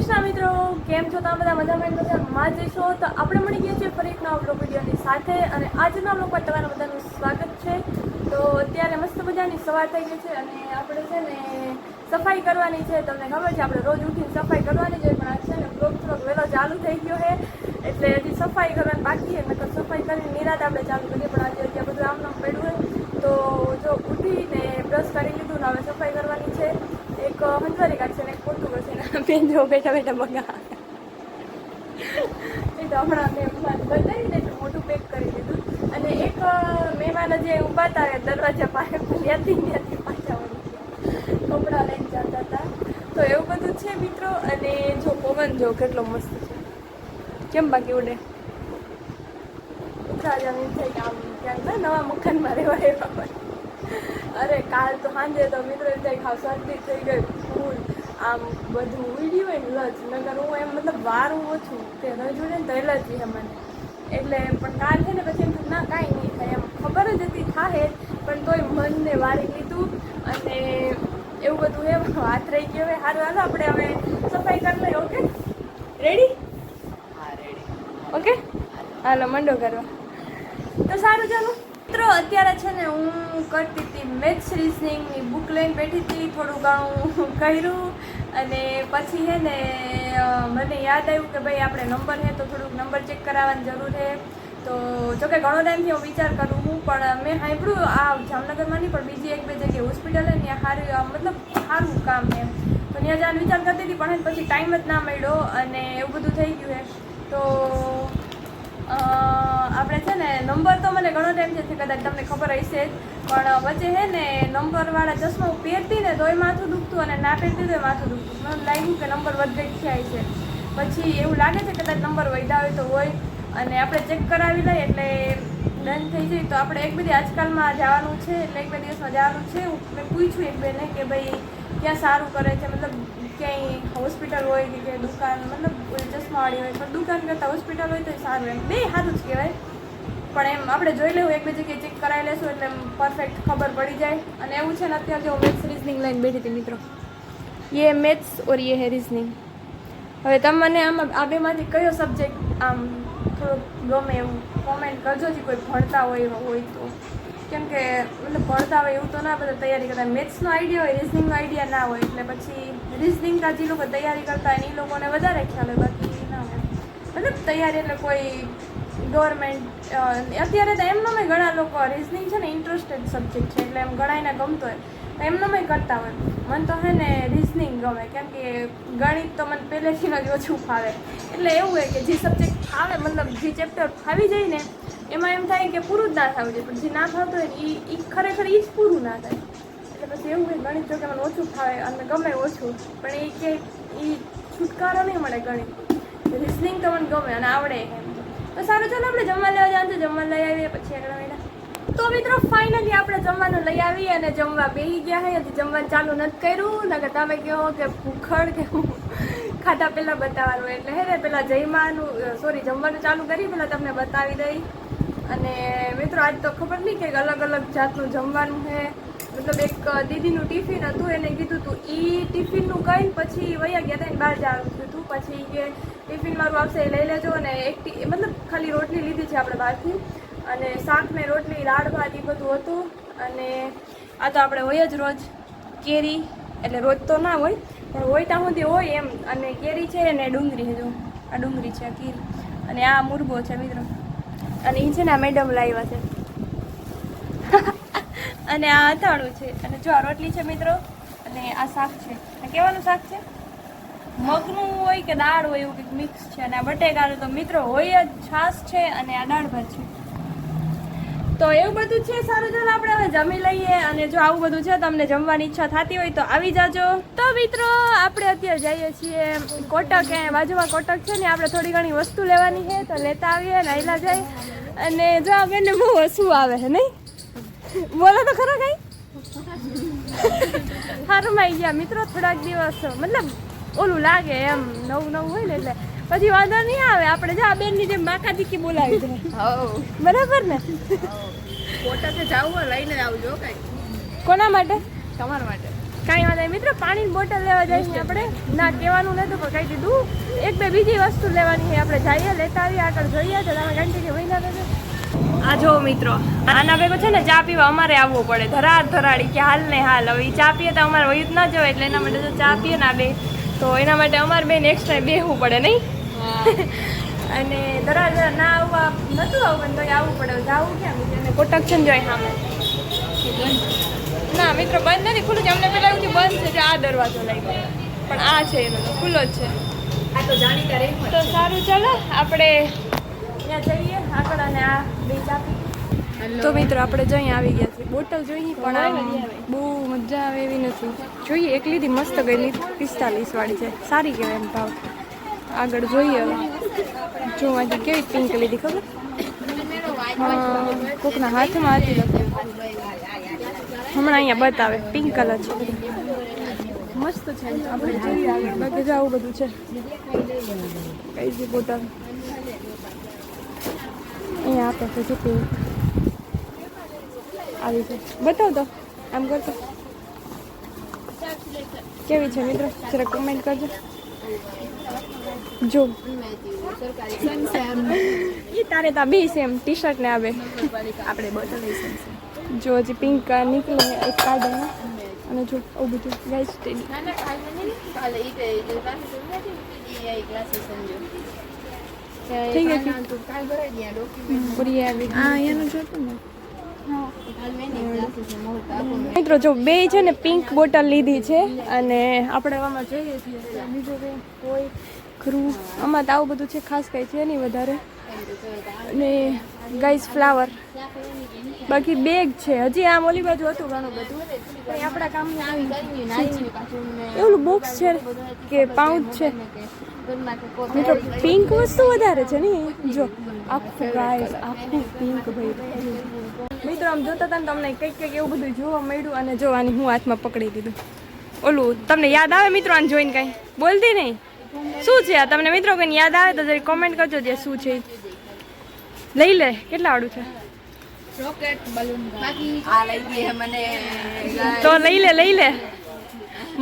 કૃષ્ણ મિત્રો, કેમ છો તમે? બધા મજામાં? મજામાં જ છો? તો આપણે મળી ગયા છીએ ફરી એક નવા બ્લોગ વિડીયોની સાથે અને આજના બ્લોગ પર તમારા બધાનું સ્વાગત છે. તો અત્યારે મસ્ત મજાની સવાર થઈ ગઈ છે અને આપણે છે ને સફાઈ કરવાની છે. તમને ખબર છે, આપણે રોજ ઉઠીને સફાઈ કરવાની છે પણ આજે છે ને બ્લોગ થોડોક વહેલો ચાલુ થઈ ગયો છે. એટલે હજી સફાઈ કરવાની બાકી છે, નકર સફાઈ કરીને નિરાત આપણે ચાલુ કરીએ. પણ આજે અત્યારે બધું આમ નામ પડ્યું હોય તો જો ઉઠીને બ્રશ કરી લીધું ને હવે સફાઈ કરવાની છે એક હંજવારી કાઢશે ને એક પોતું કરશે ને બેન જો બેઠા બેઠા બગા એ તો હમણાં મેં બતાવીને મોટું પેક કરી દીધું. અને એક મહેમાન જે ઊભા હતા દરવાજા પાસે ત્યાંથી ત્યાંથી પાછા કપડાં લઈને જતા હતા. તો એવું બધું છે મિત્રો? અને જો પવન જો કેટલો મસ્ત છે. કેમ બાકી ઉડે? ઉઠા મીન થઈ આમ ક્યાંક નવા મકાનમાં રહેવા એવા અરે કાલ તો સાંજે તો મિત્રો એમ થાય ખાવ શાંતિ થઈ ફૂલ આમ બધું ઉડી હોય ને લજ નગર હું એમ મતલબ વારું ઓછું તે રજૂડે ને તો જ છે મને. એટલે પણ કાલ છે ને પછી એમ ના કાંઈ નહીં થાય. એમ ખબર જ હતી થાય પણ તોય મનને વારી લીધું અને એવું બધું હે હાથ રહી ગયો હવે સારું હાલો આપણે હવે સફાઈ કરી લઈએ ઓકે? Ready okay? હાલો મંડો કરવા. તો સારું ચાલો. મિત્રો, અત્યારે છે ને હું કરતી હતી મેથ્સ રિઝનિંગની બુક લઈને બેઠી હતી થોડું ઘણું કર્યું અને પછી હે ને મને યાદ આવ્યું કે ભાઈ આપણે નંબર છે તો થોડુંક નંબર ચેક કરાવવાની જરૂર છે તો જોકે ઘણો ટાઈમથી હું વિચાર કરું હું પણ મેં સાંભળ્યું આ જામનગરમાં નહીં, પણ બીજી એક બે જગ્યાએ હોસ્પિટલ છે ત્યાં સારું મતલબ સારું કામ છે તો ત્યાં જવાનો વિચાર કરતી હતી, પણ પછી ટાઈમ જ ના મળ્યો અને એવું બધું થઈ ગયું છે તો આપણે છે ને નંબર તો મને ઘણો ટાઈમ છે, કદાચ તમને ખબર હશે પણ વચ્ચે છે ને નંબરવાળા ચશ્મા હું પહેરતી ને તોય માથું દુખતું અને ના પહેરતી તોય માથું દુખતું. મને લાગ્યું કે નંબર વધઘટ થયા છે. પછી એવું લાગે છે કદાચ નંબર વધ્યા હોય તો હોય. અને આપણે ચેક કરાવી લઈએ એટલે ડન થઈ જાય. તો આપણે એક બધી આજકાલમાં જવાનું છે, એટલે એક બે દિવસમાં જવાનું છે. મેં પૂછ્યું એક બેને કે ભાઈ, ક્યાં સારું કરે છે? મતલબ ક્યાંય હોસ્પિટલ હોય કે ક્યાંય દુકાન, મતલબ ચશ્માવાળી હોય, પણ દુકાન કરતાં હોસ્પિટલ હોય તો સારું એમ. બે સારું જ કહેવાય. પણ એમ આપણે જોઈ લેવું, એક બે જગ્યાએ ચેક કરાવી લેશું એટલે એમ પરફેક્ટ ખબર પડી જાય. અને એવું છે ને અત્યારે જો મેથ્સ રિઝનિંગ લઈને બેઠી હતી મિત્રો. યે મેથ્સ ઓર યે હે રિઝનિંગ હવે તમને આમાં આ બેમાંથી કયો સબ્જેક્ટ આમ થોડોક ગમે એવું કોમેન્ટ કરજો, જે કોઈ ભણતા હોય હોય તો. કેમ કે મતલબ ભણતા હોય એવું તો ના બધા તૈયારી કરતા મેથ્સનો આઈડિયા હોય રિઝનિંગનો આઈડિયા ના હોય, એટલે પછી રિઝનિંગના જે લોકો તૈયારી કરતા હોય એ લોકોને વધારે ખ્યાલ હોય, બાકી ના હોય. મતલબ તૈયારી એટલે કોઈ ગવર્મેન્ટ અત્યારે તો એમનામાં ઘણા લોકો રિઝનિંગ છે ને ઇન્ટરેસ્ટેડ સબ્જેક્ટ છે, એટલે એમ ઘણાને ગમતો હોય. તો એમનામાં કરતા હોય. મને તો હે ને રિઝનિંગ ગમે, કેમ કે ગણિત તો મને પહેલેથી જ ઓછું ફાવે. એટલે એવું હોય કે જે સબ્જેક્ટ ફાવે, મતલબ જે ચેપ્ટર ફાવી જાય ને, એમાં એમ થાય કે પૂરું જ ના થવું જોઈએ. પણ જે ના થતું હોય ને એ ખરેખર એ જ પૂરું ના થાય. એટલે પછી એવું હોય, ગણિત જો કે મને ઓછું ફાવે અને ગમે ઓછું, પણ એ કે એ છુટકારો નહીં મળે ગણિત. રિઝનિંગ તો મને ગમે અને આવડે એમ. તો સારું, ચાલો આપણે જમવા લેવા જવાનું છે. જમવા લઈ આવીએ, પછી આગળ તો મિત્રો ફાઇનલી આપણે જમવાનું લઈ આવીએ અને જમવા બેસી ગયા હોય હજી જમવાનું ચાલુ નથી કર્યું. નકર તમે કહો કે ભૂખડ કે હું ખાતા પહેલાં બતાવવાનું એટલે હે ને પહેલાં જમવાનું સોરી જમવાનું ચાલુ કરી પહેલાં તમને બતાવી દઈ. અને મિત્રો, આજ તો ખબર નહીં કે અલગ અલગ જાતનું જમવાનું છે મતલબ એક દીદીનું ટિફિન હતું, એને કીધું હતું એ ટિફિનનું કહીને પછી વયા ગયા હતા બહાર જવાનું. કીધું પછી કે ટિફિન મારું આવશે, એ લઈ લેજો. અને એક મતલબ ખાલી રોટલી લીધી છે આપણે બહારથી. અને શાક ને રોટલી, દાળ ભાત એ બધું હતું. અને આ તો આપણે હોય જ રોજ કેરી, એટલે રોજ તો ના હોય, પણ હોય ત્યાં સુધી હોય એમ. અને કેરી છે અને ડુંગળી જો. આ ડુંગળી છે કીર અને આ મુરબો છે, મિત્રો. અને એ છે ને, આ મેડમ લાવ્યા છે. અને આ અથાણું છે. અને જો આ રોટલી છે, મિત્રો, અને આ શાક છે. કેવાનું શાક છે? મગનું હોય કે દાળ હોય, એવું કંઈક મિક્સ છે. અને આ બટેકાનું તો, મિત્રો, હોય જ છાશ છે અને આ દાળ ભાત છે. તો એવું બધું છે સારું. ચાલો આપણે હવે જમી લઈએ અને જો આવું બધું છે તમને જમવાની ઈચ્છા થતી હોય તો આવી જાજો. તો મિત્રો, આપણે અત્યારે જઈએ છીએ કોટક. એ બાજુમાં કોટક છે ને, આપણે થોડી ઘણી વસ્તુ લેવાની છે, તો લેતા આવીએ નાઈલા જાય અને જો આ બેનને બહુ હસવું આવે છે, નહીં? બોલો તો ખરો કઈ? સારું માં ગયા. મિત્રો, થોડાક દિવસ, મતલબ ઓલું લાગે એમ નવું નવું હોય ને એટલે. પછી વાંધો નહીં આવે. આપણે જો બેનની જેમ માકા દીકી બોલાવી દે. બરાબર ને? કોટકે જાવું લઈને આવજો કઈ. કોના માટે? તમારા માટે. કાંઈ વાંધો નહીં. મિત્રો પાણીની બોટલ લેવા જઈએ આપણે. ના કહેવાનું નહોતું પણ કહી દીધું એક બે બીજી વસ્તુ લેવાની છે. આપણે જઈએ લેતા આવીએ આગળ જોઈએ તો તમે કે ના દેજો આ જો મિત્રો આના ભેગો છે ને ચા પીવા અમારે આવવું પડે. ધરાર ધરાડી કે હાલ ને હાલ. હવે ચા પીએ તો અમારે વયું જ ના જવાય એટલે એના માટે જો ચા પીએ ના બે. તો એના માટે અમારે બેન એક્સ્ટ્રા બેહવું પડે નહીં? અને ધરાર ના આવવા નતું આવવું તો આવવું પડે. જવું ક્યાં? અને કોટક છે ને જોઈ સામે. ના મિત્રો બંધ નથી ખુલ્લું છે. અમને પેલા એવું બંધ છે આ દરવાજો લઈ ગયો. પણ આ છે એનો તો ખુલ્લો જ છે. આ તો જાણીતા રહી તો સારું ચાલો આપણે ત્યાં જઈએ. આગળ અને આ બે ચાપી તો મિત્રો આપણે જઈ આવી ગયા છીએ. બોટલ જોઈએ પણ બહુ મજા આવે એવી નથી. જોઈએ એક લીધી મસ્ત ગયેલી પિસ્તાલીસ વાળી છે. સારી કહેવાય એમ ભાવ. આગળ જોઈએ. હવે જો આથી કેવી પિંક લીધી ખબર? હા, કોકના હાથમાં હતી લગભગ. હમણાં અહીંયા બતાવે, પિંક કલર છે. મસ્ત છે એમ તો. આપણે જોઈએ આગળ. બાકી જો આવું બધું છે. કઈ છે બોટલ અહીંયા આપે છે જો પિંક આવી છે. બતાવ તો, આમ કરતો. કેવી છે મિત્રો? જરા કમેન્ટ કરજો. જો. એ તારે તા બી સેમ ટી શર્ટ ને આવે આપણે બોટલ જો હજી પિંક નીકળે એક કાર્ડ અને જો આવું બધું ગાઈસ થઈ મિત્રો જો બે છે ને પિંક બોટલ લીધી છે. અને આપણે આમાં જોઈએ છીએ. બીજું કોઈ ખરું આમાં તો આવું બધું છે, ખાસ કંઈ છે નહીં વધારે. અને ગાઈસ ફ્લાવર બાકી બેગ છે. હજી આમ ઓલી બાજુ હતું ઘણું બધું. પણ આપણા કામની આવી એવું બોક્સ છે કે પાઉચ છે. મિત્રો પિંક વસ્તુ વધારે છે ને જો, આખું ગાઈસ આખું પિંક ભાઈ. મિત્રો, આમ જોતા હતા ને તમને કંઈક કંઈક એવું બધું જોવા મળ્યું અને જોવાની હું હાથમાં પકડી દીધું. ઓલું, તમને યાદ આવે મિત્રો આને જોઈને કાંઈ? બોલતી નહીં? શું છે આ? તમને મિત્રો કોઈને યાદ આવે તો જરી કોમેન્ટ કરજો જે શું છે. લઈ લે કેટલા વાળું છે? રોકેટ બલૂન બાકી આ લઈ ગઈ મને તો લઈ લે લઈ લે.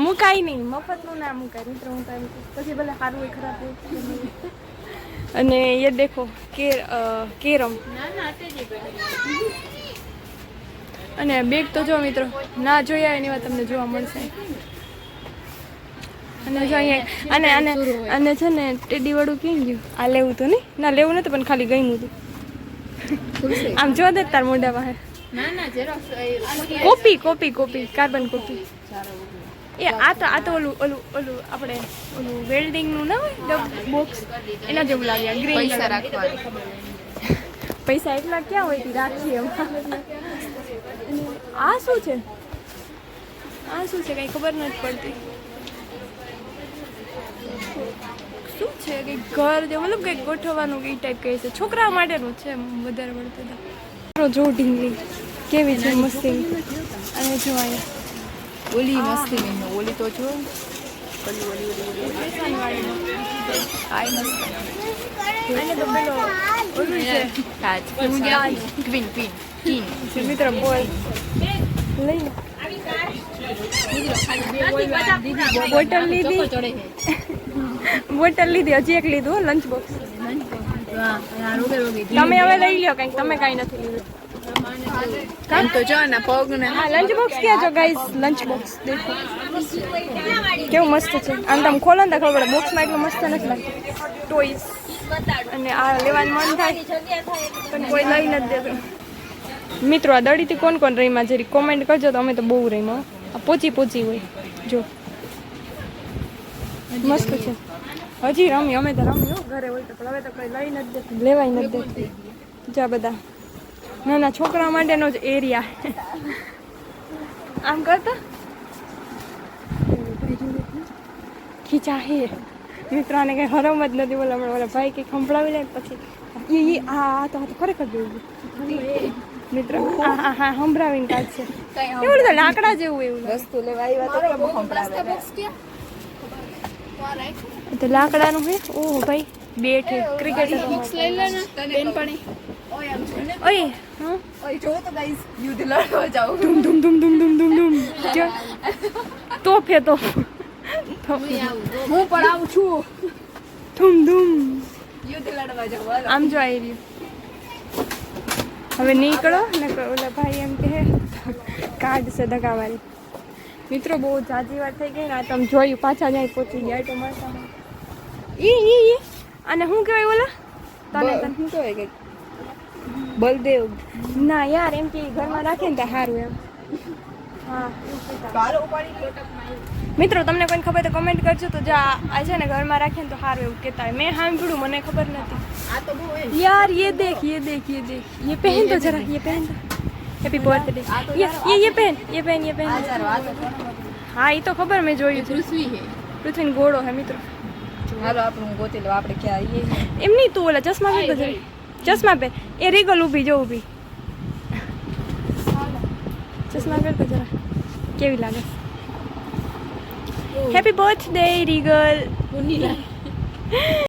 મુકાય નહીં. મફતનું ના મુકાય મિત્રો હું તો પછી ભલે સારું હોય ખરાબ હોય. અને એ દેખો કે કેરમ. અને બેગ તો જો મિત્રો ના જોયા એની વાત તમને જોવા મળશે. અને જો અહીંયા અને અને અને છે ને ટેડી વાળું ક્યાં ગયું? આ લેવું તો નહીં? ના લેવું નતું પણ ખાલી ગયું હતું. આમ જો દે તાર મોઢા પાસે copy copy copy carbon copy એ આ તો આ તો ઓલું ઓલું ઓલું આપણે ઓલું વેલ્ડિંગનું ના હોય બોક્સ એના જેવું લાગ્યા ગ્રીન પૈસા રાખવા પૈસા એટલા ક્યાં હોય રાખીએ આ શું છે? આ શું છે? કઈ ખબર નથી પડતી. શું છે કંઈક ઘર જે મતલબ કંઈક ગોઠવવાનું કઈ ટાઈપ કહે છે. છોકરા માટેનું છે વધારે પડતું તો. જો ઢીંગલી. કેવી છે મસ્તી. અને જો અહીંયા ઓલી મસ્તી નહીં ઓલી તો જો. ઓલી ઓલી ઓલી ઓલી. મિત્ર બોલ. લઈ બોટલ લીધી. બોટલ લીધી હજી એક લીધું લંચ બોક્સ તમે હવે લઈ લ્યો કંઈક તમે કાંઈ નથી લીધું. કામ તો જો ને પગ ને હા લંચ બોક્સ ક્યાં છો ગાઈઝ લંચ બોક્સ દેખો. કેવું મસ્ત છે. આમ તમે ખોલો ને ખબર પડે બોક્સમાં એટલું મસ્ત નથી લાગતું. ટોઈસ અને આ લેવાનું મન થાય. પણ કોઈ લઈ નથી દેતું. મિત્રો આ દડીથી કોણ કોણ રહીમાં જરી કોમેન્ટ કરજો તો અમે તો બહુ રહીમાં આ પોચી પોચી હોય. જો. મસ્ત છે. હજી રમી અમે તો રમી ઘરે હોય તો પણ હવે તો કંઈ લઈ નથી દેતું લેવાય નથી દેતું જા બધા. નાના છોકરા માટેનો જ એરિયા. આમ કરતા? ખીચા હે મિત્રોને કઈ હરમ જ નથી બોલા પણ ઓલા ભાઈ કંઈક સંભળાવી લે પછી. એ આ તો આ તો ખરેખર જોયું મિત્ર હા હા સંભળાવીને કાઢશે. એવું તો લાકડા જેવું એવું વસ્તુ લેવા આવ્યા તો તો લાકડાનું હે? ઓહ ભાઈ હે ક્રિકેટ લઈ લે ને આમ જો ઓય, હા? ઓય જો તો ગાઈસ યુદ્ધ લડવા જાવ ધૂમ ધૂમ ધૂમ ધૂમ ધૂમ ધૂમ ધૂમ. જો. તોફે તો. હું પણ આવું છું ધૂમ ધૂમ. યુદ્ધ લડવા જાવ આમ જો આવી રહ્યું. હવે નીકળો ને કો- ઓલા ભાઈ એમ કહે કાર્ડ છે દગાવાળી મિત્રો બહુ જાજી વાત થઈ ગઈ ને આ તમે જોયું પાછા જાય પહોંચી ગયા. તો મળતા ઈ ઈ ઈ. અને શું કહેવાય ઓલા તને તને શું કહેવાય કે બલદેવ. ના યાર એમ કે ઘરમાં રાખે ને ત્યાં સારું એમ. મિત્રો તમને કોઈ ખબર તો કમેન્ટ કરજો તો જા આ છે ને ઘરમાં રાખીએ ને તો સારું એવું કહેતા હોય. મેં સાંભળ્યું મને ખબર નથી. યાર યે દેખ યે દેખ યે દેખ. યે પહેન તો જરા યે પહેન તો. હેપી બર્થડે યે યે પહેન યે પહેન યે પહેન હા એ તો ખબર મેં જોયું પૃથ્વી હે. પૃથ્વીનો ગોળો હે મિત્રો. હાલો આપણે ગોતી લો આપણે ક્યાં આવીએ એમ નહીં તું ઓલા ચશ્મા પહેર બધે ચશ્મા પહેર. એ રીગલ ઊભી જો ઊભી. ચશ્મા પહેર તો જરા. કેવી લાગે? Happy birthday regal.